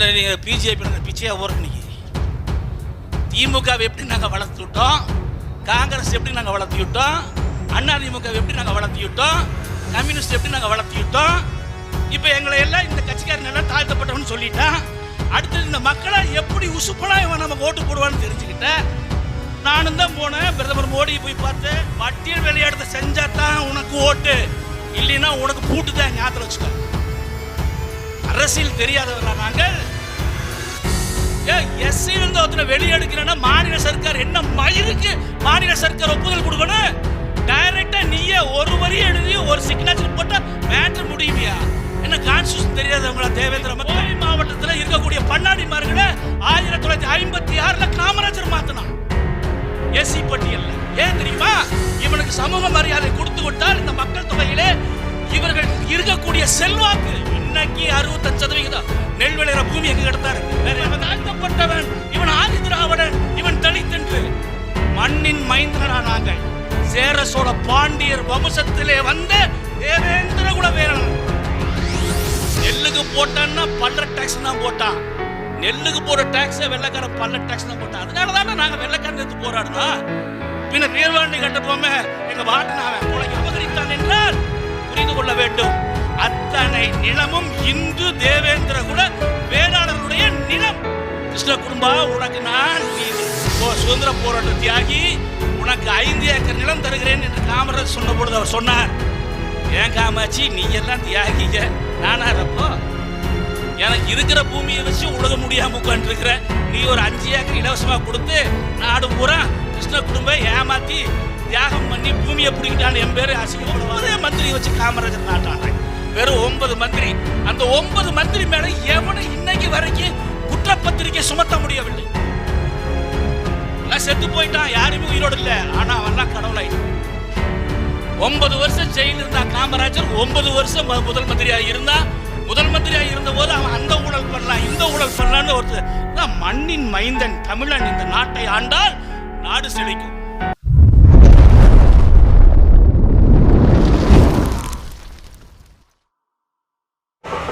நீங்கள் பிஜேபி பிச்சையாக ஓடுற இன்னைக்கு திமுகவை எப்படி நாங்கள் வளர்த்து விட்டோம்? காங்கிரஸ் எப்படி நாங்கள் வளர்த்து விட்டோம்? அண்ணா திமுக எப்படி நாங்கள் வளர்த்து விட்டோம்? கம்யூனிஸ்ட் எப்படி நாங்கள் வளர்த்து விட்டோம்? இப்போ எங்களை எல்லாம் இந்த கட்சிக்காரன் எல்லாம் தாழ்த்தப்பட்டவன்னு சொல்லிட்டான் அடுத்தது இந்த மக்களை எப்படி உசுப்பனா இவன் நம்ம ஓட்டு போடுவான்னு தெரிஞ்சுக்கிட்டேன் நானும் தான் போனேன். பிரதமர் மோடி போய் பார்த்து பட்டியல் விளையாடுறத செஞ்சா தான் உனக்கு ஓட்டு. இல்லைன்னா உனக்கு பூட்டு தான் ஞாபகம் வச்சுக்கோ. அரசியல் தெரியாதவர்களா நாங்கள்? எஸ்சி ஒருத்தனை வெளியெடுக்கிறேன்னா மாநில சர்க்கார் என்ன மயிருக்கு மாநில சர்க்கார் ஒப்புதல் கொடுக்கணும்? டைரக்டா நீயே ஒரு வரி எழுதி ஒரு சிக்னேச்சர் போட்டா மேட்டர் முடியுமியா? என்ன கான்ஸ்டியூஷன் தெரியாதவங்களா தேவேந்திர கோவை மாவட்டத்தில் இருக்கக்கூடிய பண்ணாடிமார்களை ஆயிரத்தி தொள்ளாயிரத்தி ஐம்பத்தி ஆறுல காமராஜர் மாத்தினான். எஸ்சி பட்டியல் ஏன் தெரியுமா? இவனுக்கு சமூக மரியாதை கொடுத்து விட்டால் இந்த மக்கள் தொகையிலே இவர்கள் இருக்கக்கூடிய செல்வாக்கு இன்னைக்கு அறுபத்தஞ்சு சதவிகிதம் நெல் விளையிற பூமி எங்க கிடத்தாரு வேற அவன் தாழ்த்தப்பட்டவன். இவன் ஆதி திராவிடன். இவன் தலித்தென்று மண்ணின் மைந்தனா நாங்கள். சேர சோழ பாண்டியர் வம்சத்திலே வந்த தேவேந்திர குல வீரன் நெல்லுக்கு போட்டான்னா பல்ல டேக்ஸ் தான் போட்டான். நெல்லுக்கு போற டேக்ஸ் வெள்ளக்காரன் பல்ல டேக்ஸ் தான் போட்டான். அதனால தானே நாங்க வெள்ளக்காரன் எடுத்து போராடுறோம். பின்ன நேர்வாண்டி கட்டப்போமே எங்க வாட்டினாவன் உனக்கு அபகரித்தான் என்றால் புரிந்து கொள்ள வேண்டும். அத்தனை நிலமும் இந்து தேவேந்திர குல வேளாளருடைய நிலம். கிருஷ்ண குடும்பா உனக்கு நான் நீ சுதந்திர போராட்ட தியாகி உனக்கு ஐந்து ஏக்கர் நிலம் தருகிறேன் என்று காமராஜ் சொன்ன பொழுது அவர் சொன்னார் ஏன் காமாட்சி நீ எல்லாம் தியாகிங்க. நானா இருப்போ எனக்கு இருக்கிற பூமியை வச்சு உலக முடியாம உட்காந்துருக்கிற நீ ஒரு அஞ்சு ஏக்கர் இலவசமா கொடுத்து நாடு பூரா கிருஷ்ண குடும்பம் ஏமாத்தி தியாகம் பண்ணி பூமியை பிடிக்கிட்டான்னு என் பேரு அசிங்கம் ஒரே மந்திரி வச்சு காமராஜர் நாட்டாங்க வெறும் ஒன்பது மந்திரி. அந்த ஒன்பது மந்திரி மேல எவனும் இன்னைக்கு வரைக்கும் குற்றப்பத்திரிக்கை சுமத்த முடியவில்லை. எல்லாம் செத்து போயிட்டான் யாருமே உயிரோடு இல்ல. ஆனா அவன்லாம் கடவுளாயிட்டான். ஒன்பது வருஷம் ஜெயில இருந்தா காமராஜர் ஒன்பது வருஷம் முதல் மந்திரியா இருந்தா முதல் மந்திரியா இருந்த போது அவன் அந்த ஊழல் பண்ணலாம் இந்த ஊழல் பண்ணலான்னு ஒருத்தர். மண்ணின் மைந்தன் தமிழன் இந்த நாட்டை ஆண்டால் நாடு செழிக்கும்.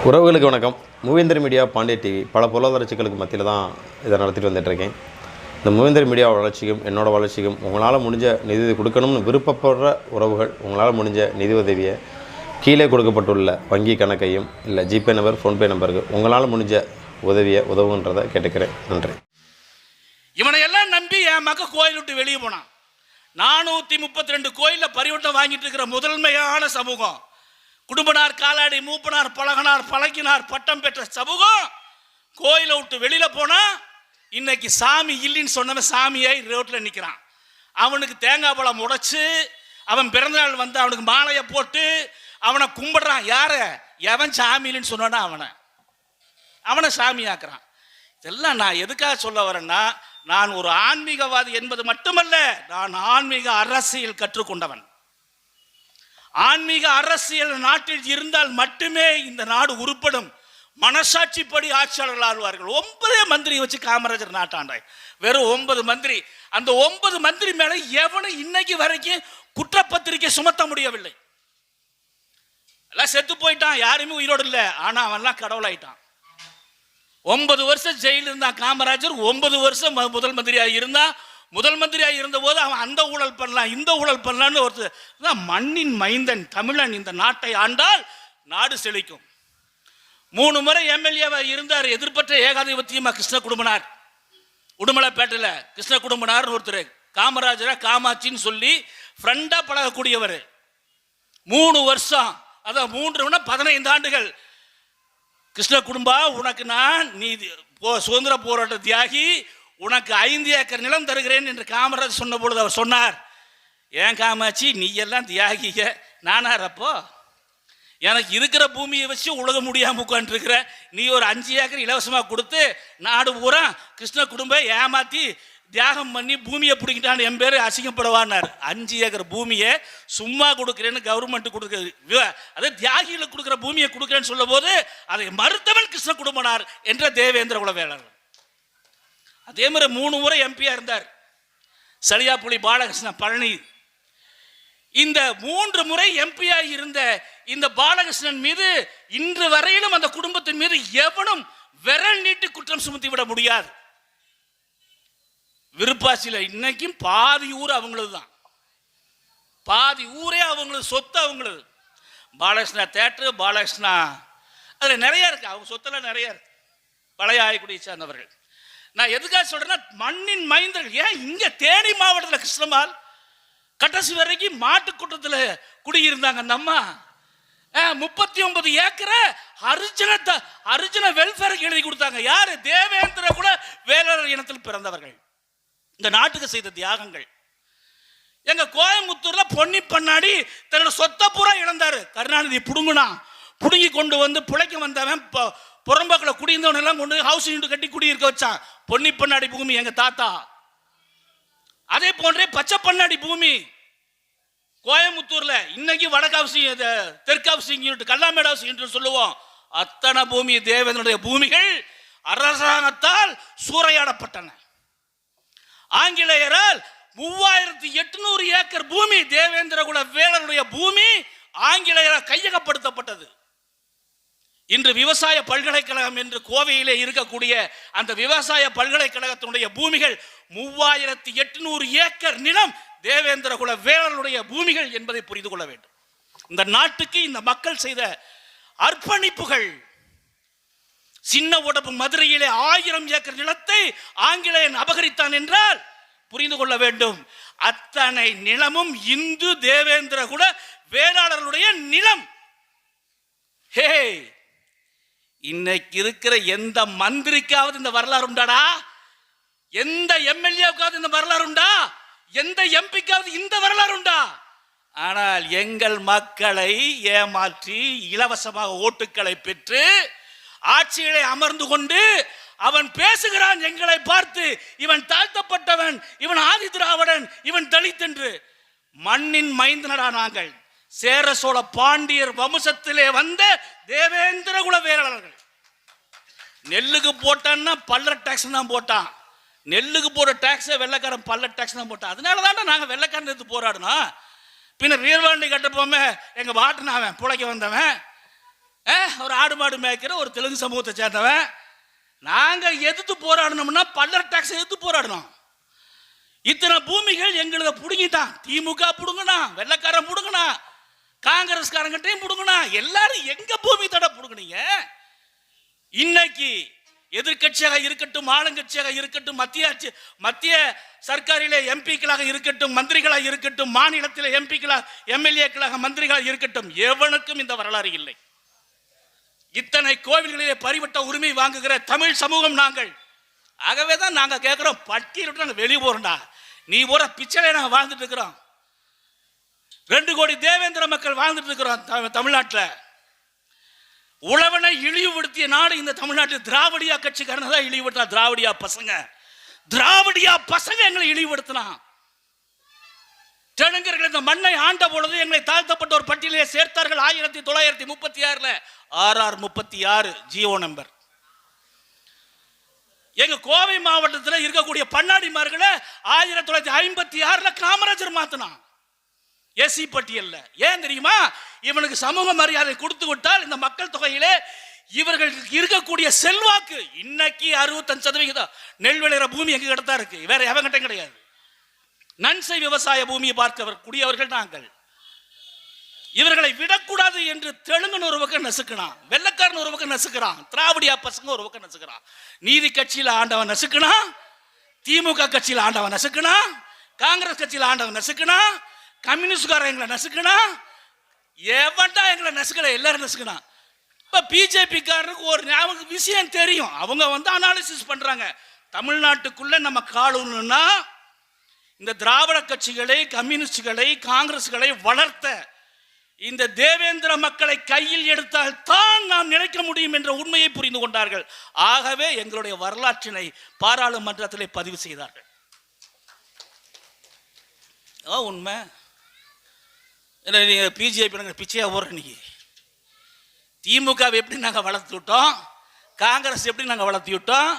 உறவுகளுக்கு வணக்கம். மூவேந்தர் மீடியா பாண்டிய டிவி. பல பொருளாதார சிக்கலுக்கு மத்தியில் தான் இதை நடத்திட்டு வந்துட்டுருக்கேன் இந்த மூவேந்தர் மீடியா வளர்ச்சிக்கும் என்னோடய வளர்ச்சிக்கும் உங்களால் முடிஞ்ச நிதி கொடுக்கணும்னு விருப்பப்படுற உறவுகள் உங்களால் முடிஞ்ச நிதி உதவியை கீழே கொடுக்கப்பட்டுள்ள வங்கி கணக்கையும் இல்லை ஜிபே நம்பர் ஃபோன்பே நம்பருக்கு உங்களால் முடிஞ்ச உதவியை உதவுன்றதை கேட்டுக்கிறேன். நன்றி. இவனை எல்லாம் நம்பி என் மக கோயில் விட்டு வெளியே போனான். நானூற்றி முப்பத்தி ரெண்டு கோயிலில் பரிவட்டம் வாங்கிட்டு இருக்கிற முதன்மையான சமூகம். குடும்பனார் காலாடி மூப்பனார் பழகனார் பழகினார் பட்டம் பெற்ற சமூகம் கோயிலை விட்டு வெளியில் போனால் இன்னைக்கு சாமி இல்லைன்னு சொன்னவன் சாமியாய் ரோட்டில் நிற்கிறான் அவனுக்கு தேங்காய் பழம் உடைச்சு அவன் பிறந்தநாள் வந்து அவனுக்கு மாலையை போட்டு அவனை கும்பிடுறான். யார? எவன் சாமி இல்லைன்னு சொன்னானா அவனை. அவனை சாமியாக்குறான். இதெல்லாம் நான் எதுக்காக சொல்ல வரேன்னா நான் ஒரு ஆன்மீகவாதி என்பது மட்டுமல்ல நான் ஆன்மீக அரசியல் கற்றுக்கொண்டவன். ஆன்மீக அரசியல் நாட்டில் இருந்தால் மட்டுமே இந்த நாடு உருப்படும். மனசாட்சிப்படி ஆட்சியாளர்கள் ஆழ்வார்கள். ஒன்பதே மந்திரி வச்சு காமராஜர் நாட்டாண்டாய். வெறும் ஒன்பது மந்திரி. அந்த ஒன்பது மந்திரி மேல எவனும் இன்னைக்கு வரைக்கும் குற்றப்பத்திரிக்கை சுமத்த முடியவில்லை. எல்லாம் செத்து போயிட்டான். யாருமே உயிரோடு இல்லை. ஆனா அவன்லாம் கடவுளாயிட்டான். ஒன்பது வருஷம் ஜெயில இருந்தான் காமராஜர். ஒன்பது வருஷம் முதல் மந்திரியாக இருந்தான். முதல் மந்திரியாக இருந்தபோது அவன் அந்த ஊழல் பண்ணலாம் இந்த ஊழல் பண்ணலாம்னு ஒருத்தர் தான் மண்ணின் மைந்தன் தமிழன் இந்த நாட்டை ஆண்டால் நாடு செழிக்கும். மூணு முறை எம்எல்ஏவா இருந்தார் எதிர்பற்ற ஏகாதிபத்தியமா கிருஷ்ண குடும்பனார். உடுமலைப்பேட்டையில் கிருஷ்ண குடும்பனார்னு ஒருத்தர் காமராஜரை காமாட்சின்னு சொல்லி ஃப்ரெண்டாக பழகக்கூடியவர். மூணு வருஷம் அதான் மூன்று பதினைந்து ஆண்டுகள். கிருஷ்ண குடும்பா உனக்கு நான் நீ போ சுதந்திர போராட்ட தியாகி உனக்கு ஐந்து ஏக்கர் நிலம் தருகிறேன் என்று காமராஜ் சொன்ன பொழுது அவர் சொன்னார் ஏன் காமாட்சி நீ எல்லாம் தியாகிக நானாரப்போ எனக்கு இருக்கிற பூமியை வச்சு உலக முடியாமல் உட்காந்துருக்கிற நீ ஒரு அஞ்சு ஏக்கர் இலவசமாக கொடுத்து நாடு பூரா கிருஷ்ண குடும்பம் ஏமாற்றி தியாகம் பண்ணி பூமியை பிடிக்கிட்டான்னு என் பேர் அசிங்கப்படுவான்னார். அஞ்சு ஏக்கர் பூமியை சும்மா கொடுக்குறேன்னு கவர்மெண்ட் கொடுக்குறது அதே தியாகிகளுக்கு கொடுக்குற பூமியை கொடுக்குறேன்னு சொல்லும் போது அதை மறுத்தவன் கிருஷ்ண குடும்பனார் என்ற தேவேந்திர குலவேலர். அதே மாதிரி மூணு முறை எம்பியா இருந்தார். சலியாப்புலி பாலகிருஷ்ணன் பழனி. இந்த மூன்று முறை எம்பியாக இருந்த இந்த பாலகிருஷ்ணன் மீது இன்று வரையிலும் அந்த குடும்பத்தின் மீது எவனும் விரல் நீட்டி சுமத்தி விட முடியாது. விருப்பாசியில் இன்னைக்கும் பாதி ஊர் அவங்களது தான். பாதி ஊரே அவங்களது சொத்து அவங்களது. பாலகிருஷ்ணா தேட்டரு பாலகிருஷ்ணா. அதில் நிறைய இருக்கு. அவங்க சொத்துல நிறைய இருக்கு. பழைய ஆயக்குடியை சேர்ந்தவர்கள். நான் எதுக்காக சொல்றேன்னா மண்ணின் மைந்தர்கள். ஏன்? இங்க தேனி மாவட்டத்தில் கிருஷ்ணமால் கடைசி வரைக்கும் மாட்டுக்கூட்டத்தில் குடியிருந்தாங்க அந்த அம்மா. முப்பத்தி ஒன்பது ஏக்கரை அர்ஜுன அர்ஜுன வெல்ஃபேருக்கு எழுதி கொடுத்தாங்க. யாரு? தேவேந்திர கூட வேளாளர் இனத்தில் பிறந்தவர்கள். இந்த நாட்டுக்கு செய்த தியாகங்கள். எங்க கோயம்புத்தூர்ல பொன்னி பண்ணாடி தன்னோட சொத்தை பூரா இழந்தாரு. கருணாநிதி புடுங்குனா புடுங்கி கொண்டு வந்து பிழைக்க வந்தவன் புறம்பாக்கில் குடியிருந்தவன் எல்லாம் கொண்டு ஹவுஸ் யூனிட் கட்டி குடியிருக்க வச்சான். பொன்னி பண்ணாடி பூமி எங்க தாத்தா. அதே போன்றே பச்சை பண்ணாடி பூமி. கோயம்புத்தூர்ல இன்னைக்கு வடகாவசி ஹவுசிங் இது, யூனிட் கல்லாமேடு யூனிட் சொல்லுவோம். அத்தனை பூமி தேவேந்திரனுடைய பூமிகள் அரசாங்கத்தால் சூறையாடப்பட்டன. ஆங்கிலேயரால் மூவாயிரத்தி எட்நூறு ஏக்கர் பூமி தேவேந்திர குல வேளனுடைய பூமி ஆங்கிலேயரால் கையகப்படுத்தப்பட்டது. இன்று விவசாய பல்கலைக்கழகம் என்று கோவையிலே இருக்கக்கூடிய அந்த விவசாய பல்கலைக்கழகத்தினுடைய பூமிகள் மூவாயிரத்தி எட்நூறு ஏக்கர் நிலம் தேவேந்திர குல வேளனுடைய பூமிகள் என்பதை புரிந்து கொள்ள வேண்டும். இந்த நாட்டுக்கு இந்த மக்கள் செய்த அர்ப்பணிப்புகள் சின்ன உடம்பு மதுரையிலே ஆயிரம் ஏக்கர் நிலத்தை ஆங்கிலேயன் அபகரித்தான் என்றால் புரிந்து கொள்ள வேண்டும். அத்தனை நிலமும் இந்து தேவேந்திர குல வேளாளர்களுடைய நிலம். ஹே இன்னைக்கு இருக்கிற எந்த மந்திரிக்காவது இந்த வரலாறு உண்டாடா? எந்த எம்எல்ஏவுக்காவது இந்த வரலாறு உண்டா? எந்த எம்பிக்காவது இந்த வரலாறு உண்டா? ஆனால் எங்கள் மக்களை ஏமாற்றி இலவசமாக ஓட்டுக்களை பெற்று ஆட்சிகளை அமர்ந்து கொண்டு அவன் பேசுகிறான் எங்களை பார்த்து இவன் தாழ்த்தப்பட்டவன் இவன் ஆதி திராவிடன் இவன் தலித் என்று. மண்ணின் மைந்தனடா நாங்கள். சேர சோழ பாண்டியர் வம்சத்திலே வந்த தேவேந்திர குல வேளாளர்கள். நெல்லுக்கு போட்டான்னா பல்லர டேக்ஸ் தான் போட்டான். நெல்லுக்கு போடுற டாக்ஸை வெள்ளைக்காரன் பல்லர் டேக்ஸ் தான் போட்டான். அதனால தான் நாங்கள் வெள்ளைக்காரன் எடுத்து போராடணும் பின்ன ரீர்வாண்டி கட்டப்போமே எங்கள் வாட்டினாவன் புழைக்க வந்தவன். ஒரு ஆடு மாடு மேய்க்கிற ஒரு தெலுங்கு சமூகத்தை சேர்ந்தவன். நாங்கள் எதிர்த்து போராடணும்னா பல்லர் டேக்ஸ் எதிர்த்து போராடணும் இத்தனை பூமிகள் எங்களத பிடுங்கிட்டான். திமுக புடுங்கினா வெள்ளக்காரன் புடுங்கினா காங்கிரஸ்காரங்கிட்டையும் புடுங்கினா எல்லாரும் எங்க பூமி தடை பிடுங்கினீங்க? இன்னைக்கு எதிர்க்கட்சியாக இருக்கட்டும் ஆளுங்கட்சியாக இருக்கட்டும் மத்திய மத்திய சர்க்காரிலே எம்பிக்களாக இருக்கட்டும் மந்திரிகளாக இருக்கட்டும் மாநிலத்தில் எம்பிக்களாக எம்எல்ஏக்களாக மந்திரிகளாக இருக்கட்டும் எவனுக்கும் இந்த வரலாறு இல்லை. இத்தனை கோவில்களிலே பரிவட்ட உரிமை வாங்குகிற தமிழ் சமூகம் நாங்கள். ஆகவே தான் நாங்கள் கேட்குறோம் பட்டியலிட்டு நாங்கள் வெளியே போகிறோம்டா நீ போற பிச்சையில நாங்கள் வாழ்ந்துட்டு இருக்கிறோம். ரெண்டு கோடி தேவேந்திர மக்கள் வாழ்ந்துட்டு இருக்கிறோம் தமிழ்நாட்டில். உழவனை இழிவுபடுத்திய நாடு இந்த தமிழ்நாட்டில் திராவிடியா கட்சிக்காரன தான் இழிவுபடுத்தா திராவிடியா பசங்க. திராவிடியா பசங்க எங்களை இழிவுபடுத்தலாம் தெலுங்கர்கள் இந்த மண்ணை ஆண்ட பொழுது எங்களை தாழ்த்தப்பட்ட ஒரு பட்டியலே சேர்த்தார்கள் ஆயிரத்தி தொள்ளாயிரத்தி முப்பத்தி ஆறுல. ஆர்ஆர் முப்பத்தி ஆறு ஜியோ நம்பர். எங்க கோவை மாவட்டத்தில் இருக்கக்கூடிய பண்ணாடிமார்களை ஆயிரத்தி தொள்ளாயிரத்தி ஐம்பத்தி ஆறுல காமராஜர் மாத்தினான். எஸ்சி பட்டியல்ல ஏன் தெரியுமா? இவனுக்கு சமூக மரியாதை கொடுத்து விட்டால் இந்த மக்கள் தொகையிலே இவர்களுக்கு இருக்கக்கூடிய செல்வாக்கு இன்னைக்கு அறுபத்தஞ்சு சதவிகிதம். நெல் விளையிற பூமி எங்க கிட்ட தான் இருக்கு? வேற எவங்கிட்ட கிடையாது. நன்சை விவசாய பூமியை பார்க்கவர் கூடியவர்கள் நாங்கள். இவர்களை விடக்கூடாது என்று தெலுங்குன்னு ஒரு பக்கம் நசுக்கினான் வெள்ளக்காரன் ஒரு பக்கம் நசுக்கிறான் திராவிடியா பசங்க ஒரு பக்கம் நசுக்கிறான். நீதி கட்சியில் ஆண்டவன் நசுக்கினா திமுக கட்சியில் ஆண்டவன் நசுக்கினா காங்கிரஸ் கட்சியில் ஆண்டவன் நசுக்கினா கம்யூனிஸ்ட்காரன் எங்களை நசுக்கினான் எவன்டா எங்களை நசுக்கல? எல்லாரும் நசுக்கினான் இப்போ பிஜேபிக்காரனுக்கு ஒரு ஞாபகம் விஷயம் தெரியும். அவங்க வந்து அனாலிசிஸ் பண்ணுறாங்க தமிழ்நாட்டுக்குள்ளே நம்ம காலணும்னா இந்த திராவிட கட்சிகளை கம்யூனிஸ்டுகளை காங்கிரஸ்களை வளர்த்த இந்த தேவேந்திர மக்களை கையில் எடுத்தால் தான் நாம் நினைக்க முடியும் என்ற உண்மையை புரிந்து கொண்டார்கள். ஆகவே எங்களுடைய வரலாற்றினை பாராளுமன்றத்தில் பதிவு செய்தார்கள். உண்மை. நீங்கள் பிஜேபி நாங்கள் பிச்சையாக போகிற இன்னைக்கு? திமுகவை எப்படி நாங்கள் வளர்த்து விட்டோம்? காங்கிரஸ் எப்படி நாங்கள் வளர்த்தி விட்டோம்?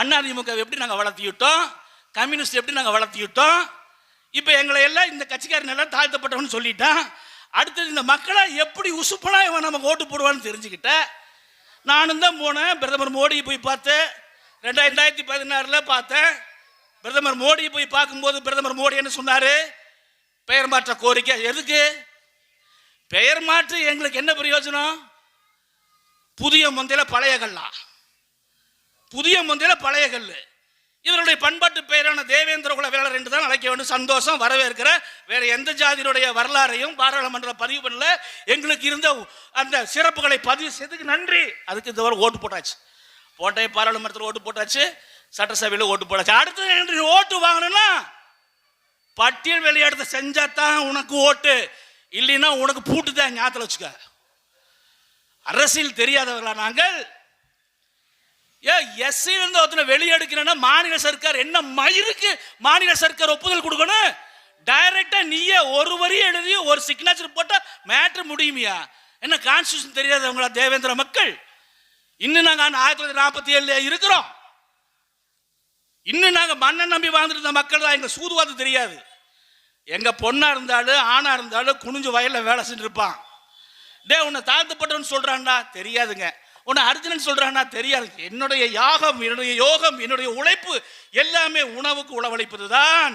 அண்ணா திமுகவை எப்படி நாங்கள் வளர்த்தி விட்டோம்? கம்யூனிஸ்ட் எப்படி நாங்கள் வளர்த்தி விட்டோம்? இப்போ எங்களை எல்லாம் இந்த கட்சிக்காரன் எல்லாம் தாழ்த்தப்பட்டவன்னு சொல்லிட்டான். அடுத்தது இந்த மக்களை எப்படி உசுப்பனா இவன் நமக்கு ஓட்டு போடுவான்னு தெரிஞ்சுக்கிட்டேன் நானும் தான் போனேன். பிரதமர் மோடியை போய் பார்த்தேன். ரெண்டாயிரத்தி பதினாறில் பார்த்தேன். பிரதமர் மோடி போய் பார்க்கும்போது பிரதமர் மோடி என்ன சொன்னார்? பெயர் மாற்ற கோரிக்கை. எதுக்கு? பெயர் மாற்று எங்களுக்கு என்ன பிரயோஜனம்? புதிய முந்தையில பழைய கல்லா. புதிய முந்தையில பழைய கல் இவருடைய பண்பாட்டு பெயரான தேவேந்திர குல வேளர் என்று தான் அழைக்க வேண்டும். சந்தோஷம் வரவேற்கிற வேற எந்த ஜாதியினுடைய வரலாறையும் பாராளுமன்ற பதிவு பண்ணல. எங்களுக்கு இருந்த அந்த சிறப்புகளை பதிவு செய்ததுக்கு நன்றி. அதுக்கு இந்த வாரம் ஓட்டு போட்டாச்சு. போட்டே பாராளுமன்றத்தில் ஓட்டு போட்டாச்சு. சட்டசபையில் ஓட்டு போட்டாச்சு. அடுத்து ஓட்டு வாங்கணும்னா பட்டியல் வெளியிடத்தை செஞ்சா தான் உனக்கு ஓட்டு. இல்லைன்னா உனக்கு பூட்டு தான் ஞாபகத்தில் வச்சுக்க. அரசியல் தெரியாதவர்களா நாங்கள்? ஏ எஸ்சி இருந்து ஒருத்தனை வெளியெடுக்கிறேன்னா மாநில சர்க்கார் என்ன மயிருக்கு மாநில சர்க்கார் ஒப்புதல் கொடுக்கணும்? டைரக்டா நீயே ஒரு வரி எழுதி ஒரு சிக்னேச்சர் போட்டா மேட்ரு முடியுமியா? என்ன கான்ஸ்டியூஷன் தெரியாதவங்களா தேவேந்திர மக்கள்? இன்னும் நாங்கள் ஆயிரத்தி தொள்ளாயிரத்தி நாற்பத்தி ஏழுல இருக்கிறோம். இன்னும் நாங்கள் மண்ணை நம்பி வாழ்ந்துட்டு இருந்த மக்கள் தான். எங்கள் சூதுவாது தெரியாது. எங்கள் பொண்ணாக இருந்தாலும் ஆணாக இருந்தாலும் குனிஞ்சு வயலில் வேலை செஞ்சுருப்பான். டே உன்னை தாழ்த்தப்பட்டவன் சொல்கிறான்டா தெரியாதுங்க. உன்னை அர்ஜுனன் சொல்கிறான்னா தெரியாது. என்னுடைய யாகம் என்னுடைய யோகம் என்னுடைய உழைப்பு எல்லாமே உணவுக்கு உழவழிப்பது தான்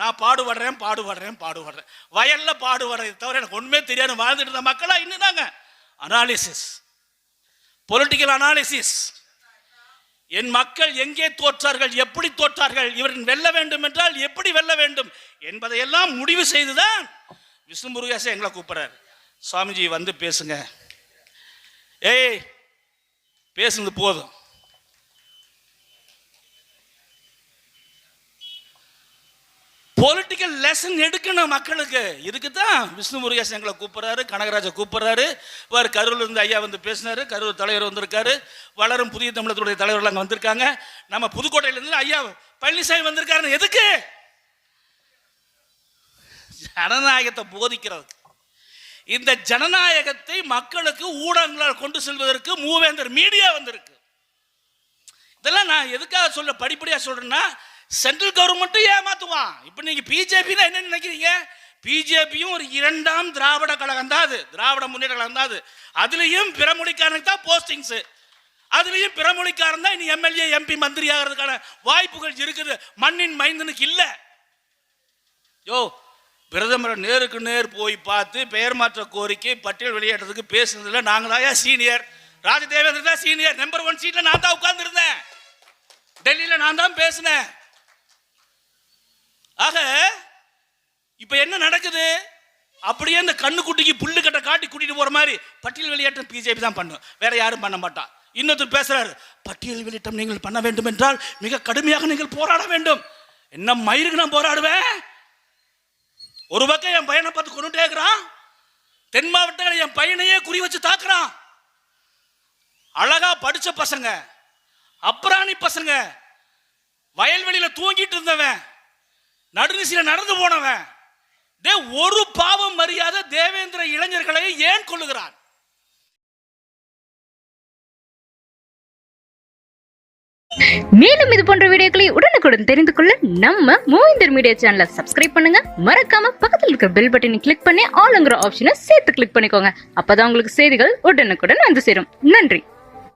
நான் பாடுபடுறேன் பாடுபடுறேன் பாடுபடுறேன். வயலில் பாடுபடுறதை தவிர எனக்கு ஒன்றுமே தெரியாது. வாழ்ந்துட்டு இருந்த மக்களாக இன்னும் தாங்க. அனாலிசிஸ் பொலிட்டிக்கல் அனாலிசிஸ் என் மக்கள் எங்கே தோற்றார்கள் எப்படி தோற்றார்கள் இவர்கள் வெல்ல வேண்டும் என்றால் எப்படி வெல்ல வேண்டும் என்பதையெல்லாம் முடிவு செய்துதான் விஷ்ணு முருகேசன் எங்களை கூப்பிட்றாரு. சுவாமிஜி வந்து பேசுங்க. ஏய் பேசுனது போதும். பொலிட்டிக்கல் லெசன் எடுக்கணும் மக்களுக்கு. இதுக்கு தான் விஷ்ணு முருகேசன் எங்களை கூப்பிட்றாரு கனகராஜை கூப்பிட்றாரு. வேறு கரூர்ல இருந்து ஐயா வந்து பேசினாரு கரூர் தலைவர் வந்திருக்காரு. வளரும் புதிய தமிழகத்துடைய தலைவர்கள் அங்கே வந்திருக்காங்க. நம்ம புதுக்கோட்டையிலேருந்து ஐயா பழனிசாமி வந்திருக்காருன்னு எதுக்கு? ஜனநாயகத்தை போதிக்கிறதுக்கு இந்த ஜனநாயகத்தை மக்களுக்கு ஊடகங்களால் கொண்டு செல்வதற்கு மூவேந்தர் மீடியா வந்திருக்கு. இதெல்லாம் நான் எதுக்காக சொல்ல படிப்படியாக சொல்றேன்னா சென்ட்ரல் கவர்மெண்ட்டும் ஏமாத்துவான் இப்போ நீங்கள் பிஜேபி என்ன நினைக்கிறீங்க? பிஜேபியும் ஒரு இரண்டாம் திராவிட கழகம் தான் அது. திராவிட முன்னேற்ற கழகம் தான் அது. அதுலேயும் பிறமொழிக்காரனுக்கு தான் போஸ்டிங்ஸ் அதுலேயும் பிறமொழிக்காரன் தான் இனி எம்எல்ஏ எம்பி மந்திரி ஆகிறதுக்கான வாய்ப்புகள் இருக்குது. மண்ணின் மைந்தனுக்கு இல்லை. யோ பிரதமரை நேருக்கு நேர் போய் பார்த்து பெயர் மாற்ற கோரிக்கை பட்டியல் வெளியேற்றதுக்கு பேசுனதில் நாங்க தான் சீனியர் ராஜதேவேந்திர தான் சீனியர் நம்பர் ஒன் சீட்டில் நான் தான் உட்காந்துருந்தேன் டெல்லியில் நான் தான் பேசினேன். ஆக இப்போ என்ன நடக்குது? அப்படியே அந்த கண்ணுக்குட்டிக்கு புல்லு கட்ட காட்டி கூட்டிட்டு போற மாதிரி பட்டியல் வெளியேற்றம் பிஜேபி தான் பண்ணும். வேற யாரும் பண்ண மாட்டான் இன்னொருத்தர் பேசுறாரு பட்டியல் வெளியேற்றம் நீங்கள் பண்ண வேண்டும் என்றால் மிக கடுமையாக நீங்கள் போராட வேண்டும். என்ன மயிருக்கு நான் போராடுவேன்? ஒரு பக்கம் என் பையனை பார்த்து கொண்டுட்டே இருக்கிறான். தென் மாவட்டங்கள் என் பையனையே குறி வச்சு தாக்குறான். அழகா படிச்ச பசங்க அப்ராணி பசங்க வயல்வெளியில தூங்கிட்டு இருந்தவன். நடுநிசில நடந்து போனவன். டே ஒரு பாவம் மரியாதை தேவேந்திர இளைஞர்களை ஏன் கொள்ளுகிறான் மேலும் இது போன்ற வீடியோக்களை உடனுக்குடன் தெரிந்து கொள்ள நம்ம மூவிந்தர் மீடியா சேனலை சப்ஸ்கிரைப் பண்ணுங்க. மறக்காம பக்கத்தில் இருக்கிற பெல் பட்டனை கிளிக் பண்ணி ஆளுங்கிற ஆப்ஷனை சேர்த்து கிளிக் பண்ணிக்கோங்க. அப்பதான் உங்களுக்கு செய்திகள் உடனுக்குடன் வந்து சேரும். நன்றி.